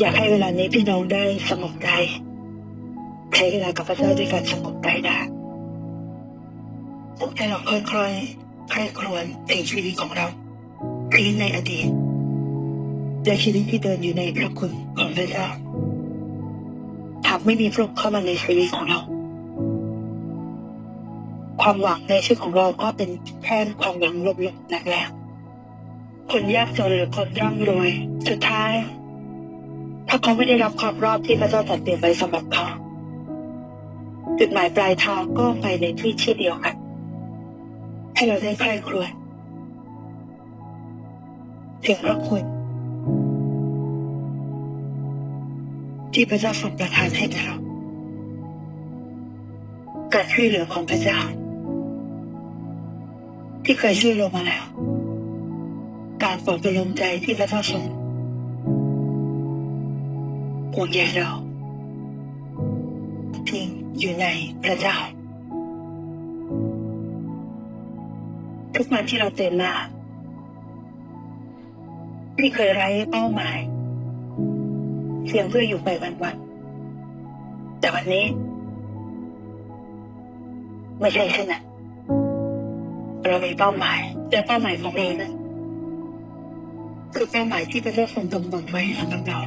อยากให้เวลานี้พี่น้องได้สงบใจใช้เวลากับพระเจ้าด้วยการสงบใจได้ให้เราค่อยๆใคร่ครวญถึงชีวิตของเราชีวิตในอดีตและชีวิตที่เดินอยู่ในพระคุณของพระเจ้าหากไม่มีพระองค์เข้ามาในชีวิตของเรา ความหวังในชีวิตของเราก็เป็นแค่ความหวังลมๆแหลกๆคนยากจนหรือคนร่ำรวย สุดท้าย ถ้าเขาไม่ได้รับความรอบที่พระเจ้าจัดเตรียมไว้สำหรับเขา จุดหมายปลายทางก็ไปในที่ที่เดียวกัน ให้เราได้ใคร่ครวญถึงพระคุณที่พระเจ้าทรงประทานให้แก่เรา การช่วยเหลือของพระเจ้า ที่เคยช่วยเรามาแล้ว การปลอบประโลมใจที่พระเจ้าทรง ห่วงใยเราทิ้งอยู่ในพระเจ้า ทุกวันที่เราตื่นมาที่เคยไร้เป้าหมายเพียงเพื่ออยู่ไปวันๆแต่วันนี้ ไม่ใช่เช่นนั้นเรามีเป้าหมายแต่เป้าหมายของเรานั้นคือเป้าหมายที่พระเจ้าทรงกำหนดไว้สำหรับเรา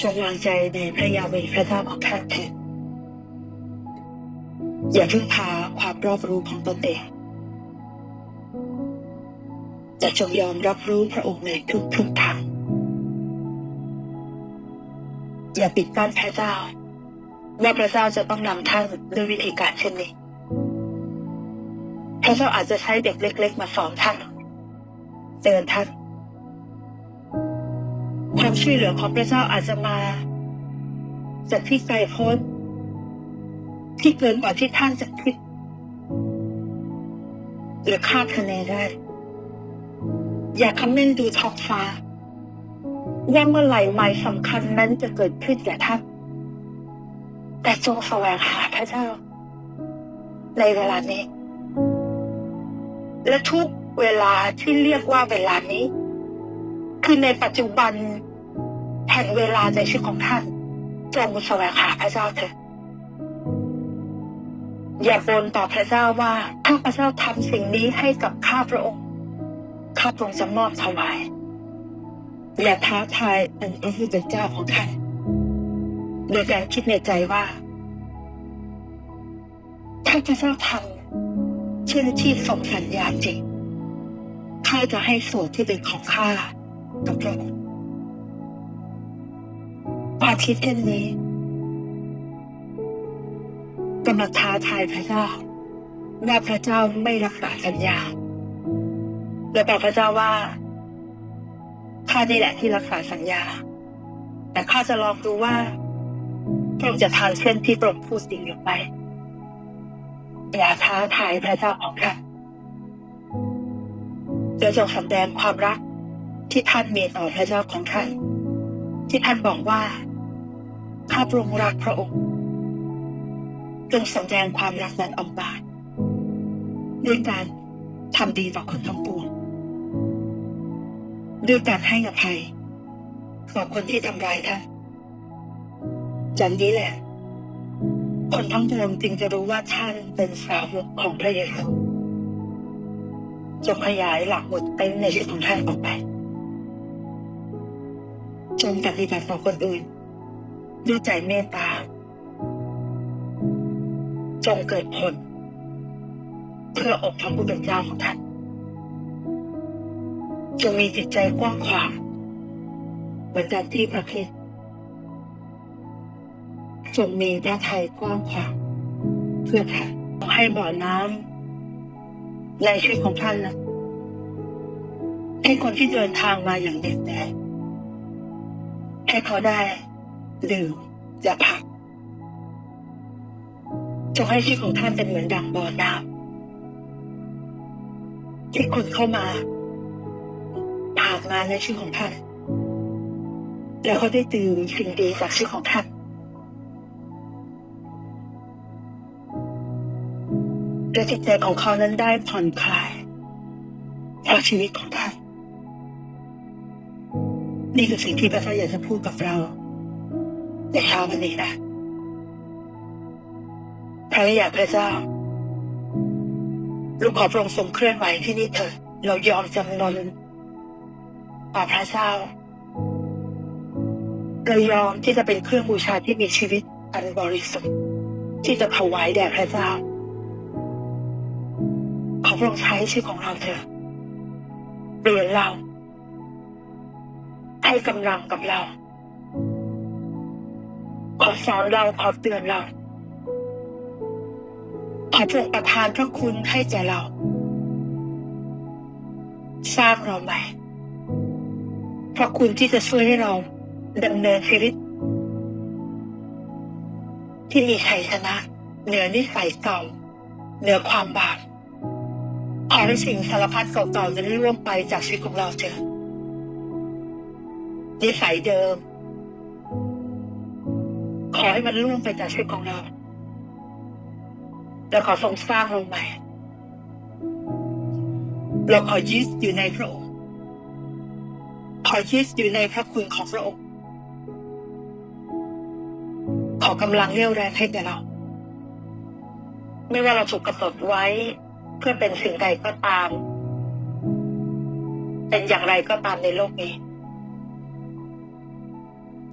จงวางใจในพระยาเวพระเจ้าของท่านเถิดอย่าพึ่งพาความรอบรู้ของตนเองแต่จงยอมรับรู้พระองค์ในทุกทุกทางอย่าปิดกั้นพระเจ้า ว่าพระเจ้าจะต้องนำท่านด้วยวิธีการเช่นนี้พระเจ้าอาจจะใช้เด็กเล็ก ๆ มาสอนท่านเตือนท่าน ความช่วยเหลือของพระเจ้าอาจจะมาจากที่ไกลโพ้นที่เกินกว่าที่ท่านจะคิด หรือคาดคะเนได้ อย่าคำเมนดูท้องฟ้าว่าเมื่อไหร่หมายสำคัญนั้นจะเกิดขึ้นแก่ท่าน แต่จงแสวงหาพระเจ้า ในเวลานี้ และทุกเวลาที่เรียกว่าเวลานี้ คือในปัจจุบัน แห่งเวลาในชีวิตของท่าน จงแสวงหาพระเจ้าเถิดอย่าบนต่อพระเจ้าว่าถ้าพระเจ้าทำสิ่งนี้ให้กับข้าพระองค์ข้าพระองค์จะมอบถวายอย่าท้าทายอันพระผู้เป็นเจ้าของท่านโดยการคิดในใจว่า ถ้าพระเจ้าทำเช่นที่ทรงสัญญาจริงข้าจะให้ส่วนที่เป็นของข้ากับพระองค์ ความคิดเช่นนี้กำลังท้าทายพระเจ้าว่าพระเจ้าไม่รักษาสัญญาและบอกพระเจ้าว่าข้านี่แหละที่รักษาสัญญา แต่ข้าจะลองดูว่าพระองค์จะทานเช่นที่พระองค์พูดจริงหรือไม่อย่าท้าทายพระเจ้าของท่านจะจงสำแดงความรักที่ท่านมีต่อพระเจ้าของท่านที่ท่านบอกว่า ข้าพระองค์รักพระองค์จงสำแดงความรักนั้นออกมาด้วยการทำดีต่อคนทั้งปวงด้วยการให้อภัยต่อคนที่ทำร้ายท่านจากนี้แหละ คนทั้งปวงจึงจะรู้ว่าท่านเป็นสาวกของพระเยซูจงขยายหลักหมุดเต็มในชีวิตของท่านออกไปจงปฏิบัติต่อคนอื่น ด้วยใจเมตตา จงเกิดผล เพื่อองค์พระผู้เป็นเจ้าของท่าน จงมีจิตใจกว้างขวางเหมือนกันที่พระคริสต์จงมีพระทัยกว้างขวางเพื่อท่านให้บ่อน้ำในชีวิตของท่านนะให้คนที่เดินทางมาอย่างเด็ดแดดให้เขาได้ ดื่มอย่าพักจงให้ชีวิตของท่านเป็นเหมือนดังบ่อน้ำที่คนเข้ามาผ่านมาในชีวิตของท่าน แล้วเขาได้ดื่มสิ่งดีจากชีวิตของท่านและจิตใจของเขานั้นได้ผ่อนคลายเพราะชีวิตของท่าน นี่คือสิ่งที่พระเจ้าอยากจะพูดกับเรา ในเช้าวันนี้นะพระยาพระเจ้า ลูกขอพระองค์ทรงเคลื่อนไหวที่นี่เถิดเรายอมจำนนต่อพระเจ้า เรายอมที่จะเป็นเครื่องบูชาที่มีชีวิตอันบริสุทธิ์ที่จะถวายแด่พระเจ้า ขอพระองค์ใช้ชีวิตของเราเถอะเปลี่ยนเรา ให้กำลังกับเรา สอนเราขอเตือนเราขอพระองค์ประทานพระคุณให้แก่เราสร้างเราใหม่พระคุณที่จะช่วยให้เราดำเนินชีวิต ที่มีชัยชนะ เหนือนิสัยเก่าเหนือความบาปขอให้สิ่งสารพัดเก่าๆจะร่วงไปจากชีวิตของเราเถอะนิสัยเดิม ขอให้มันล่วงไปจากชีวิตของเราแล้วขอทรงสร้างเราใหม่ เราขอยึดอยู่ในพระองค์ขอยึดอยู่ในพระคุณของพระองค์ ขอกำลังเรี่ยวแรงให้แก่เรา ไม่ว่าเราถูกกำหนดไว้เพื่อเป็นสิ่งใดก็ตาม เป็นอย่างไรก็ตามในโลกนี้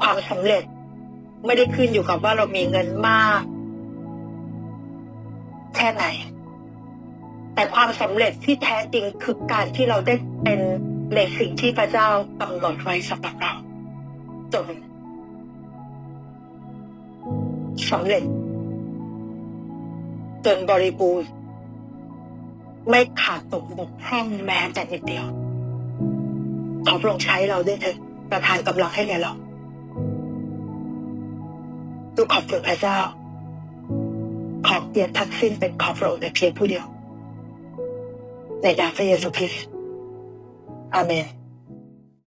ความสำเร็จ ไม่ได้ขึ้นอยู่กับว่าเรามีเงินมาก แค่ไหน แต่ความสำเร็จที่แท้จริงคือการที่เราได้เป็นในสิ่งที่พระเจ้ากำหนดไว้สำหรับเราจนสำเร็จ จนบริบูรณ์ไม่ขาดตกบกพร่องแม้แต่นิดเดียว ขอพระองค์ใช้เราด้วยเถิดประทานกำลังให้แก่เรา ดูขอบคุณพระเจ้า ขอเกียรติทั้งสิ้นเป็นขอบพระองค์แต่เพียงผู้เดียว ในนามพระเยซูคริสต์อาเมน